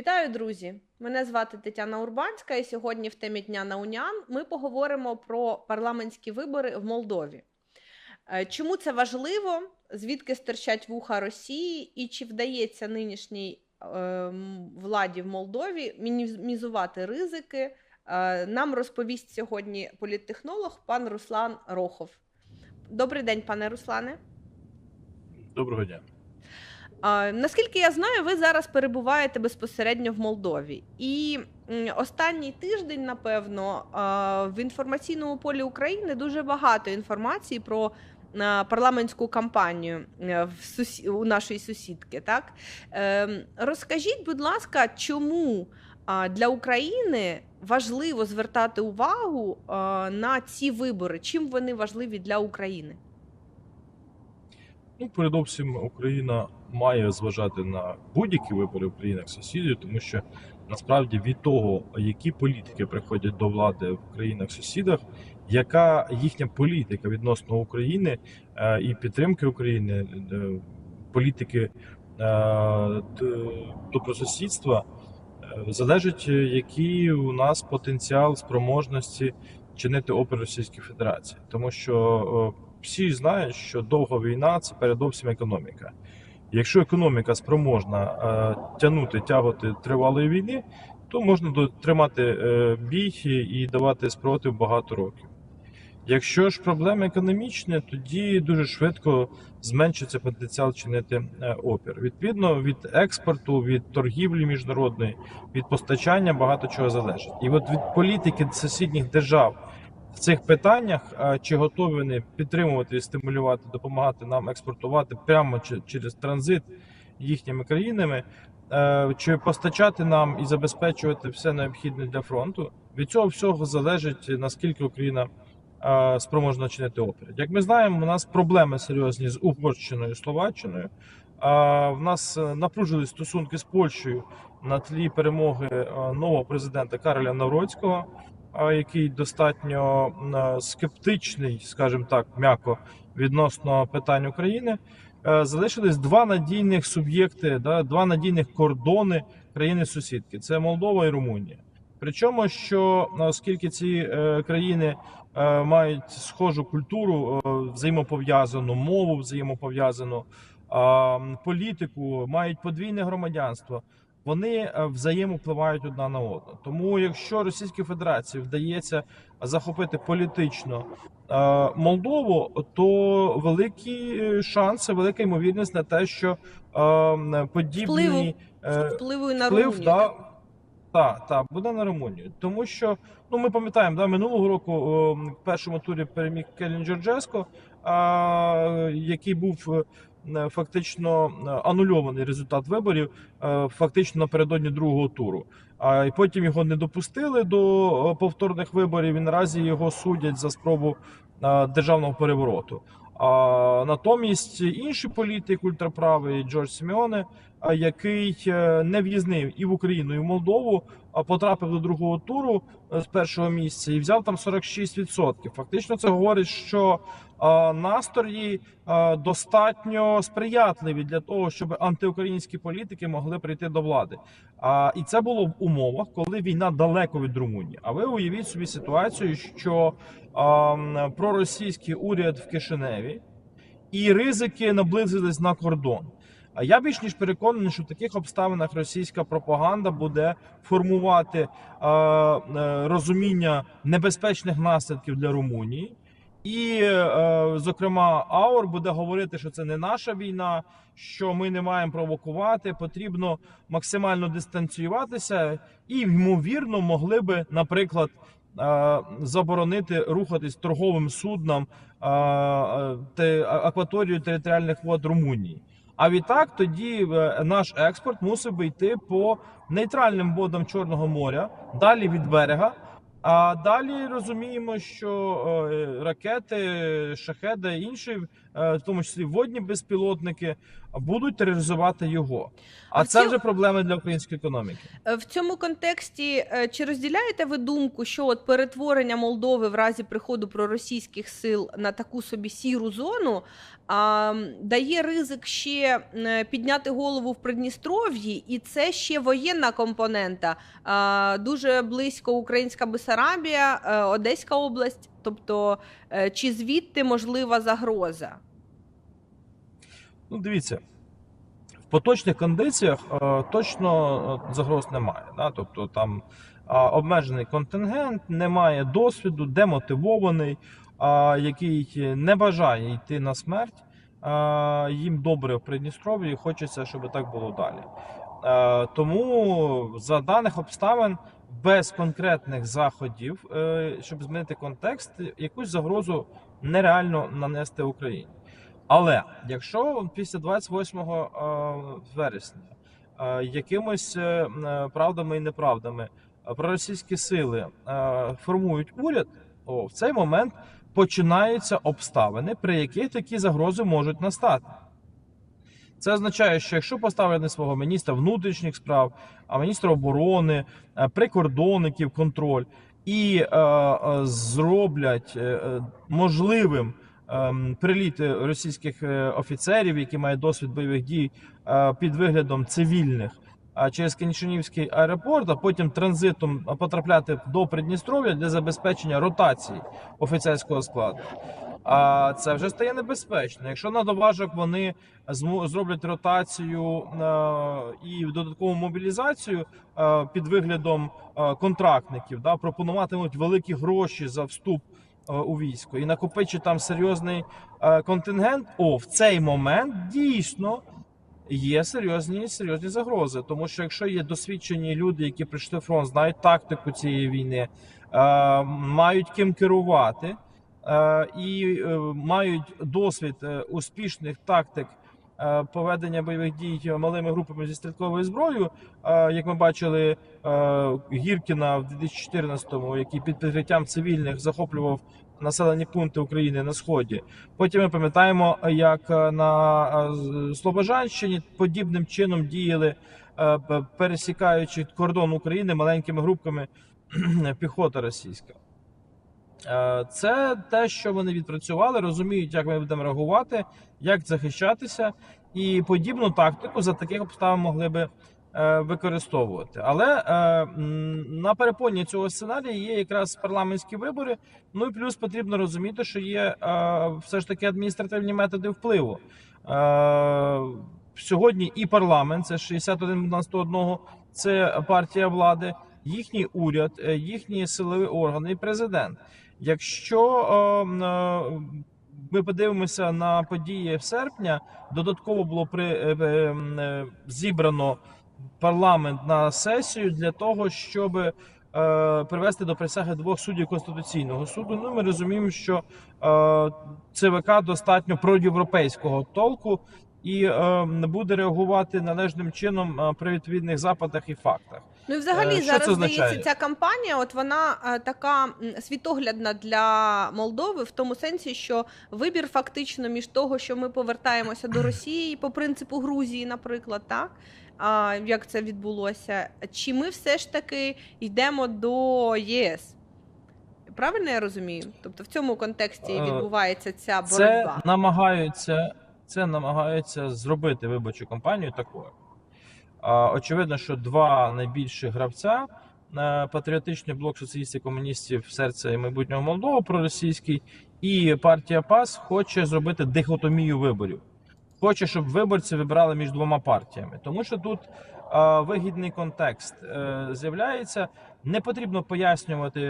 Вітаю, друзі! Мене звати Тетяна Урбанська, і сьогодні в темі Дня Наунян ми поговоримо про парламентські вибори в Молдові. Е, Чому це важливо? Звідки стирчать вуха Росії, і чи вдається нинішній ем, владі в Молдові мінімізувати ризики? Е, Нам розповість сьогодні політтехнолог пан Руслан Рохов. Добрий день, пане Руслане. Доброго дня. Наскільки я знаю, ви зараз перебуваєте безпосередньо в Молдові. І останній тиждень, напевно, в інформаційному полі України дуже багато інформації про парламентську кампанію е, в сусі... у нашої сусідки. Так? Ем, Розкажіть, будь ласка, чому для України важливо звертати увагу на ці вибори? Чим вони важливі для України? Ну, передовсім Україна має зважати на будь-які вибори в країнах сусідів, тому що насправді від того, які політики приходять до влади в країнах сусідах, яка їхня політика відносно України е, і підтримки України, е, політики добросусідства, е, залежить, який у нас потенціал спроможності чинити опір Російській Федерації, тому що всі знають, що довга війна це передовсім економіка. Якщо економіка спроможна е, тягнути, тягати тривалої війни, то можна дотримати е, бій і давати спротив багато років. Якщо ж проблеми економічні, тоді дуже швидко зменшиться потенціал чинити е, опір. Відповідно, від експорту, від торгівлі міжнародної, від постачання багато чого залежить. І от від політики сусідніх держав в цих питаннях, чи готові вони підтримувати і стимулювати, допомагати нам експортувати прямо через транзит їхніми країнами, е, чи постачати нам і забезпечувати все необхідне для фронту. Від цього всього залежить наскільки Україна спроможна чинити опір. Як ми знаємо, у нас проблеми серйозні з Угорщиною, Словаччиною. А в нас е, напружились стосунки з Польщею на тлі перемоги е, нового президента Кароля Навроцького який достатньо скептичний, скажімо так, м'яко відносно питань України. Е, Залишились два надійних суб'єкти, два надійних кордони країни-сусідки це Молдова і Румунія. Причому, що оскільки ці е, країни е, мають схожу культуру, е, взаємопов'язану мову, взаємопов'язану політику, мають подвійне громадянство, вони е, взаємовпливають одна на одну. Тому, якщо Російській Федерації вдається захопити політично е, Молдову, то великі е, шанси, велика ймовірність на те, що подібні Впливу. на вплив, Румунію. да, так, так, буде на Румунію. Тому що ну ми пам'ятаємо, да, минулого року о, в першому турі переміг Келін Джорджеско, а, який був фактично е, анульований результат виборів, е, фактично напередодні другого туру. А і потім його не допустили до е, повторних виборів. І наразі його судять за спробу е, державного перевороту. А натомість інший політик ультраправий Джордж Сімеоне, а, який е, не в'їзнив і в Україну, і в Молдову, потрапив до другого туру е, з першого місця і взяв там 46%. Фактично, це говорить, що настрої достатньо сприятливі для того, щоб антиукраїнські політики могли прийти до влади. А, і це було в умовах, коли війна далеко від Румунії. А ви уявіть собі ситуацію, що проросійський уряд в Кишиневі і ризики наблизились на кордон. А я більш ніж переконаний, що в таких обставинах російська пропаганда буде формувати е, розуміння небезпечних наслідків для Румунії. І, е, зокрема, Аур буде говорити, що це не наша війна, що ми не маємо провокувати, потрібно максимально дистанціюватися, і ймовірно могли би, наприклад, заборонити рухатись торговим суднам акваторію територіальних вод Румунії. А відтак тоді е, наш експорт мусив би йти по нейтральним водам Чорного моря, далі від берега, А далі розуміємо, що е, ракети, шахеди, інші, в тому числі водні безпілотники, будуть тероризувати його. А А це ці- вже проблеми для української економіки. Е, В цьому контексті е, чи розділяєте ви думку, що от перетворення Молдови в разі приходу проросійських сил на таку собі сіру зону а, дає ризик ще е, підняти голову в Придністров'ї, і це ще воєнна компонента. А, дуже близько Українська Бесарабія, е, Одеська область. Тобто, е, чи звідти можлива загроза? Ну, дивіться, в поточних кондиціях е, точно е, загроз немає. Да? Тобто там обмежений контингент, немає досвіду, демотивований, який не бажає йти на смерть. Їм добре в Придністров'ї, хочеться, щоб так було далі. Тому за даних обставин. Без конкретних заходів, е, щоб змінити контекст, якусь загрозу нереально нанести Україні. Але якщо після 28 е, вересня е, якимось правдами і неправдами проросійські сили формують уряд, о, в цей момент починаються обставини, при яких такі загрози можуть настати. Це означає, що якщо поставити свого міністра внутрішніх справ, а міністра оборони, е, прикордонників контроль і е, е, зроблять е, е, можливим ем, приліти російських е, офіцерів, які мають досвід бойових дій е, під виглядом цивільних. а Через Кенішинівський аеропорт, а потім транзитом потрапляти до Придністров'я для забезпечення ротації офіцерського складу. А це вже стає небезпечно. Якщо на доважок вони зроблять ротацію е, і додаткову мобілізацію е, під виглядом е, контрактників, да, пропонуватимуть великі гроші за вступ у військо і накопичить там серйозний контингент. О, в цей момент дійсно є серйозні серйозні загрози. Тому що якщо є досвідчені люди, які прийшли в фронт, знають тактику цієї війни, мають ким керувати. Е, І е, мають досвід е, успішних тактик поведення бойових дій малими групами зі стрілковою зброєю, як ми бачили Гіркіна в 2014-му, який під прикриттям цивільних захоплював населені пункти України на сході. Потім ми пам'ятаємо, як на Слобожанщині подібним чином діяли, пересікаючи кордон України маленькими групками піхота російська. Е, Це те, що вони відпрацювали, розуміють, як ми будемо реагувати, як захищатися, і подібну тактику за таких обставин могли би е, використовувати. Але е, на перепоні цього сценарія є якраз парламентські вибори. Ну і плюс потрібно розуміти, що є все ж таки адміністративні методи впливу. Сьогодні і парламент, це 61 на 101, це партія влади, їхній уряд, е, їхні силові органи і президент. Якщо е, е, ми подивимося на події в серпня, додатково було при зібрано парламент на сесію для того, щоб привести до присяги двох суддів конституційного суду. Ну ми розуміємо, що ЦВК достатньо проєвропейського толку і е, буде реагувати належним чином при відповідних запитах і фактах. Ну і взагалі Е, що зараз це означає? здається, ця кампанія, от вона е, така м, світоглядна для Молдови, в тому сенсі, що вибір фактично між того, що ми повертаємося до Росії по принципу Грузії, наприклад, так. А, як це відбулося? Чи ми все ж таки йдемо до ЄС? Правильно я розумію? Тобто в цьому контексті Е, відбувається ця Це боротьба. намагаються, це намагаються зробити виборчу кампанію такою. Очевидно, що два найбільші гравця е, патріотичний блок соціалістів комуністів серця і майбутнього Молдови проросійський, і партія ПАС хоче зробити дихотомію виборів. Хоче, щоб виборці вибирали між двома партіями, тому що тут е, вигідний контекст е, з'являється. Не потрібно пояснювати,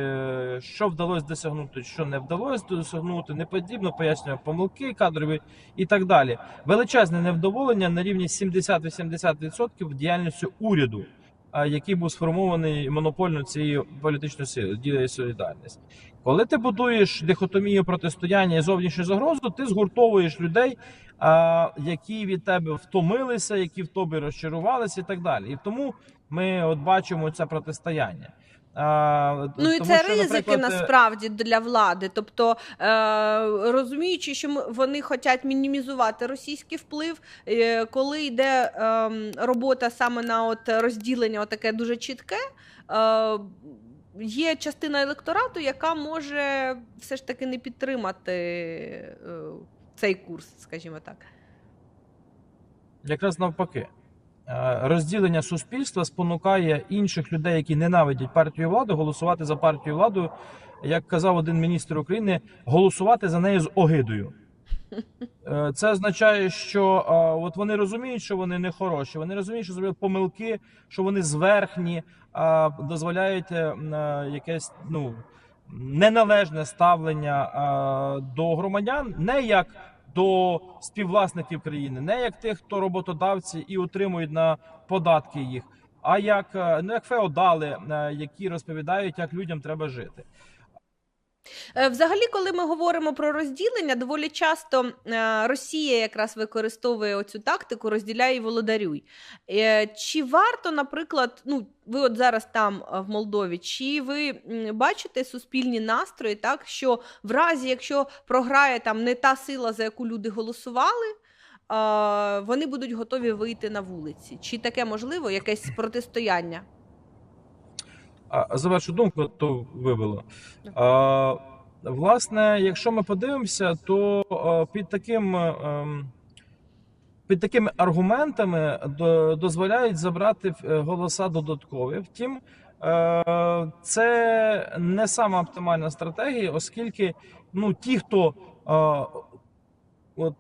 що вдалося досягнути, що не вдалося досягнути. Не потрібно пояснювати помилки кадрові і так далі. Величезне невдоволення на рівні 70-80% діяльністю уряду, який був сформований монопольно цією політичною силою, дія і солідарність. Коли ти будуєш дихотомію протистояння і зовнішню загрозу, ти згуртовуєш людей, які від тебе втомилися, які в тобі розчарувалися, і так далі. І тому ми от бачимо це протистояння. А, Ну і тому це що, ризики наприклад, е, насправді для влади. Тобто, е, розуміючи, що вони хочуть мінімізувати російський вплив, е, коли йде е, робота саме на от розділення, таке дуже чітке. Е, Є частина електорату, яка може все ж таки не підтримати е, цей курс, скажімо так. якраз навпаки. Е, Розділення суспільства спонукає інших людей, які ненавидять партію влади, голосувати за партію владу, як казав один міністр України, голосувати за нею з огидою. Е, Це означає, що е, от вони розуміють, що вони не хороші, вони розуміють, що зробили помилки, що вони зверхні, а дозволяють е, якесь ну, неналежне ставлення до громадян, не як до співвласників країни, не як тих, хто роботодавці і отримують на податки їх, а як, е, ну, як феодали, е, які розповідають, як людям треба жити. Е, Взагалі, коли ми говоримо про розділення, доволі часто е, Росія якраз використовує оцю тактику розділяй і володарюй. Е, Чи варто, наприклад, ну ви от зараз там в Молдові, чи ви бачите суспільні настрої, так що в разі, якщо програє там не та сила, за яку люди голосували, вони будуть готові вийти на вулиці? Чи таке можливо, якесь протистояння? А завершу думку, то вивело. А, власне, якщо ми подивимося, то а, під таким. ем, Під такими аргументами до- дозволяють забрати е, голоса додаткові. Втім, е, це не сама оптимальна стратегія, оскільки ну, ті, хто от,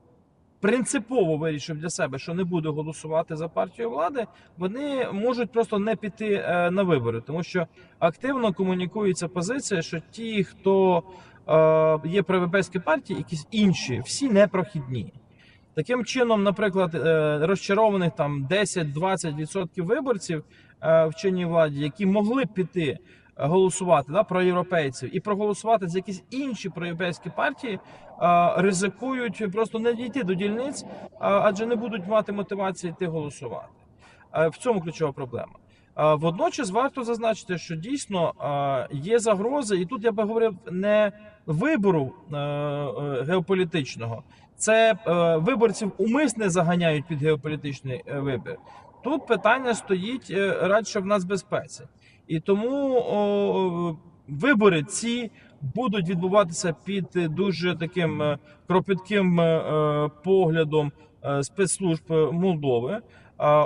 принципово вирішив для себе, що не буде голосувати за партію влади, вони можуть просто не піти е, на вибори, тому що активно комунікується позиція, що ті, хто е, є проєвропейські партії, якісь інші, всі непрохідні. Таким чином, наприклад, е, розчарованих там 10-20% виборців в чинній владі, які могли піти голосувати да, про європейців і проголосувати за якісь інші проєвропейські партії, е, ризикують просто не дійти до дільниць, е, адже не будуть мати мотивації йти голосувати. Е, В цьому ключова проблема. Е, Водночас варто зазначити, що дійсно е, є загрози, і тут я би говорив не вибору е, е, геополітичного, це е, виборців умисне заганяють під геополітичний е, вибір. Тут питання стоїть е, радше в нацбезпеці. І тому о, вибори ці будуть відбуватися під е, дуже таким е, кропітким е, поглядом спецслужб Молдови.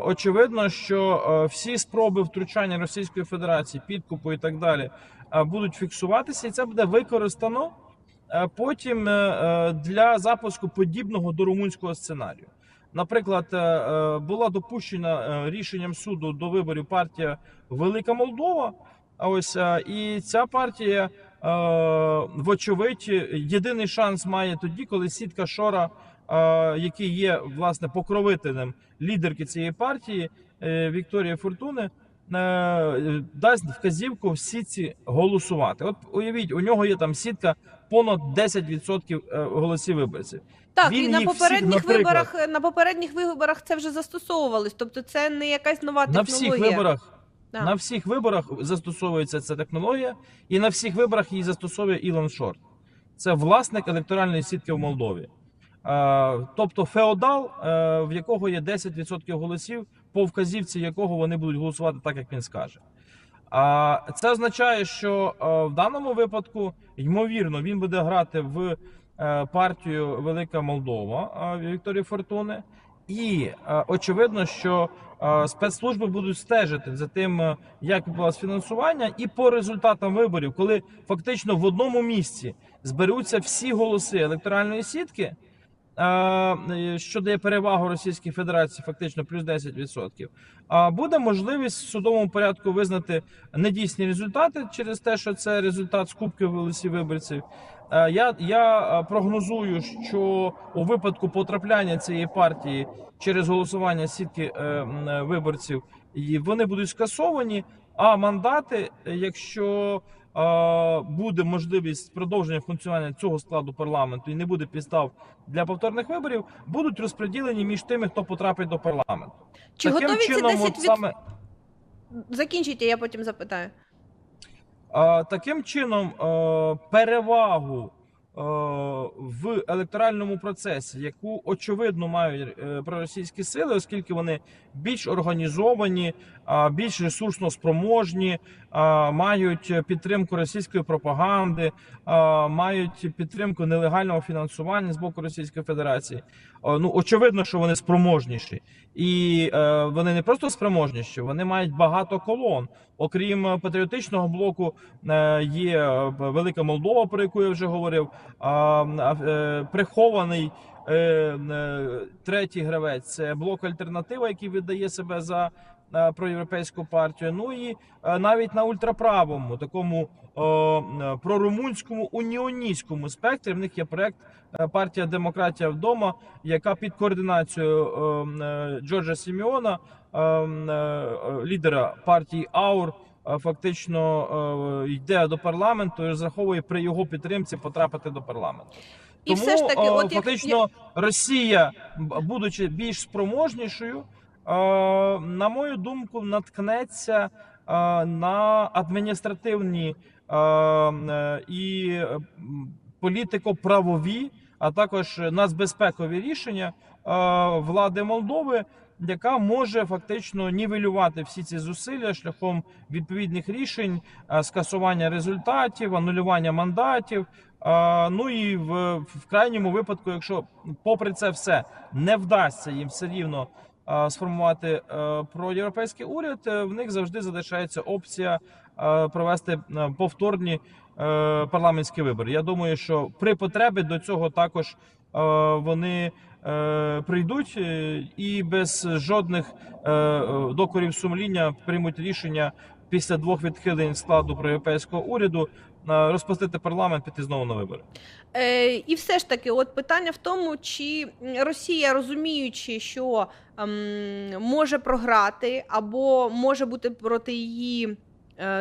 Очевидно, що всі спроби втручання Російської Федерації, підкупу і так далі будуть фіксуватися, і це буде використано потім для запуску подібного до румунського сценарію. Наприклад, е, е, була допущена е, рішенням суду до виборів партія Велика Молдова. А ось і ця партія, вочевидь, єдиний шанс має тоді, коли сітка Шора, який є власне покровителем лідерки цієї партії Вікторії Фортуни, дасть вказівку в сітці голосувати. От уявіть, у нього є там сітка понад 10% е, голосів виборців. Так, Він і на їх всіх, попередніх виборах на попередніх виборах це вже застосовувалось. Тобто це не якась нова На всіх виборах. На всіх виборах застосовується ця технологія, і на всіх виборах її застосовує Ілон Шорт. Це власник електоральної сітки в Молдові. Е, тобто феодал, е, в якого є 10% голосів, по вказівці якого вони будуть голосувати так, як він скаже. А це означає, що е, в даному випадку, ймовірно, він буде грати в е, партію Велика Молдова е, Вікторії Фортуни. І очевидно, що спецслужби будуть стежити за тим, як відбулось фінансування, і по результатам виборів, коли фактично в одному місці зберуться всі голоси електоральної сітки, що дає перевагу Російській Федерації, фактично плюс 10%, а буде можливість в судовому порядку визнати недійсні результати через те, що це результат скупки голосів виборців. Е, Я, я е, прогнозую, що у випадку потрапляння цієї партії через голосування сітки е, е, виборців вони будуть скасовані. А мандати, е, якщо е, буде можливість продовження функціонування цього складу парламенту і не буде підстав для повторних виборів, будуть розподілені між тими, хто потрапить до парламенту. Чи Таким готові ці чином, 10%? от саме Закінчіть, я потім запитаю. Таким чином, перевагу в електоральному процесі, яку очевидно мають е, проросійські сили, оскільки вони більш організовані, більш ресурсно спроможні, мають підтримку російської пропаганди, мають підтримку нелегального фінансування з боку Російської Федерації. Ну очевидно, що вони спроможніші, і е, вони не просто спроможніші, вони мають багато колон. Окрім патріотичного блоку, е, є е, Велика Молдова, про яку я вже говорив. Прихований третій гравець це блок Альтернатива, який видає себе за проєвропейську партію. Ну і е, навіть на ультраправому, такому е, е, прорумунському уніоністському спектрі. В них є проект е, партія Демократія вдома, яка під координацією е, е, Джорджа Сіміона, е, е, лідера партії АУР. е, Фактично е, йде до парламенту і розраховує при його підтримці потрапити до парламенту. І Тому все ж таки, е, от як- фактично Росія, будучи більш спроможнішою, е, на мою думку, наткнеться е, на адміністративні е, е, і е, політико-правові, а також нацбезпекові рішення е, влади Молдови. Яка може фактично нівелювати всі ці зусилля шляхом відповідних рішень, е, скасування результатів, анулювання мандатів, ну і в, в крайньому випадку, якщо попри це все не вдасться їм все рівно сформувати е, проєвропейський уряд, е, в них завжди залишається опція е, провести е, повторні е, парламентські вибори. Я думаю, що при потребі до цього також е, вони е, прийдуть е, і без жодних е, е, докорів сумління приймуть рішення після двох відхилень складу проєвропейського уряду е, розпустити парламент, піти знову на вибори. Е, і все ж таки, от питання в тому, чи Росія, розуміючи, що ем, може програти, або може бути проти її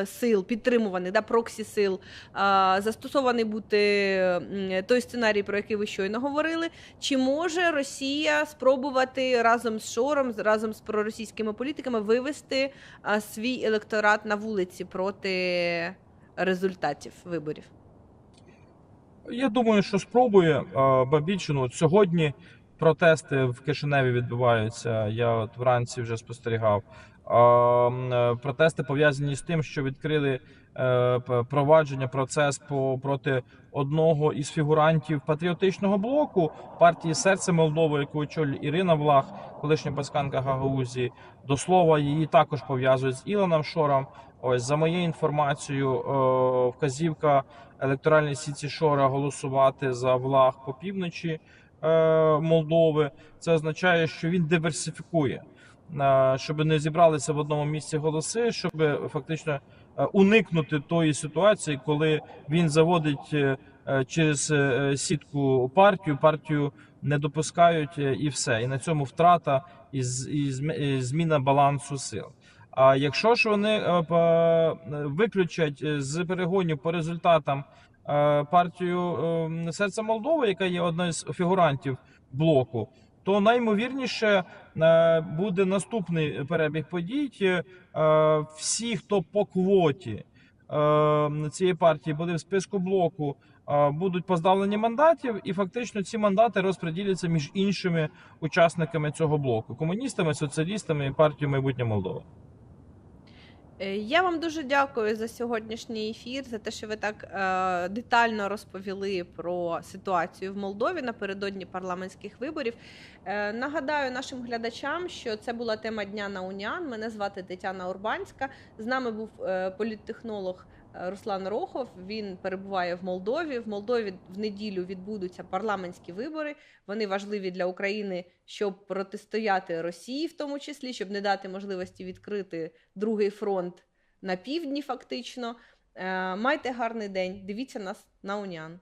сил підтримуваний, да, проксі сил, е, застосований бути той сценарій, про який ви щойно говорили. Чи може Росія спробувати разом з Шором, разом з проросійськими політиками вивести е, свій електорат на вулиці проти результатів виборів? Я думаю, що спробує е, ба більше, ну, сьогодні протести в Кишиневі відбуваються. Я от вранці вже спостерігав. Е, Протести пов'язані з тим, що відкрили е, провадження, процес по проти одного із фігурантів патріотичного блоку партії Серце Молдови, яку очолює Ірина Влах, колишня пасканка Гагаузії. До слова, її також пов'язують з Ілоном Шором. Ось за моєю інформацією, е, вказівка електоральній сіті Шора голосувати за влаг по півночі Молдови. Це означає, що він диверсифікує, щоб не зібралися в одному місці голоси, щоб фактично е, уникнути тої ситуації, коли він заводить е, е, через е, сітку партію, партію не допускають е, і все. І на цьому втрата і, зміна балансу сил. А якщо ж вони е, виключать е, з перегонів по результатам е, партію е, серце Молдови, яка є одною з фігурантів блоку, то наймовірніше е, буде наступний перебіг подій. Е, Всі, хто по квоті е, цієї партії були в списку блоку, будуть позбавлені мандатів, і фактично ці мандати розподіляться між іншими учасниками цього блоку: комуністами, соціалістами і партією майбутнє Молдови. Е, Я вам дуже дякую за сьогоднішній ефір, за те, що ви так е, детально розповіли про ситуацію в Молдові напередодні парламентських виборів. Е, нагадаю нашим глядачам, що це була тема дня на Уніан. Мене звати Тетяна Урбанська. З нами був е, політтехнолог Руслан Рохов. Він перебуває в Молдові. В Молдові в неділю відбудуться парламентські вибори. Вони важливі для України, щоб протистояти Росії, в тому числі, щоб не дати можливості відкрити другий фронт на півдні, фактично. Е, Майте гарний день. Дивіться нас на Уніан.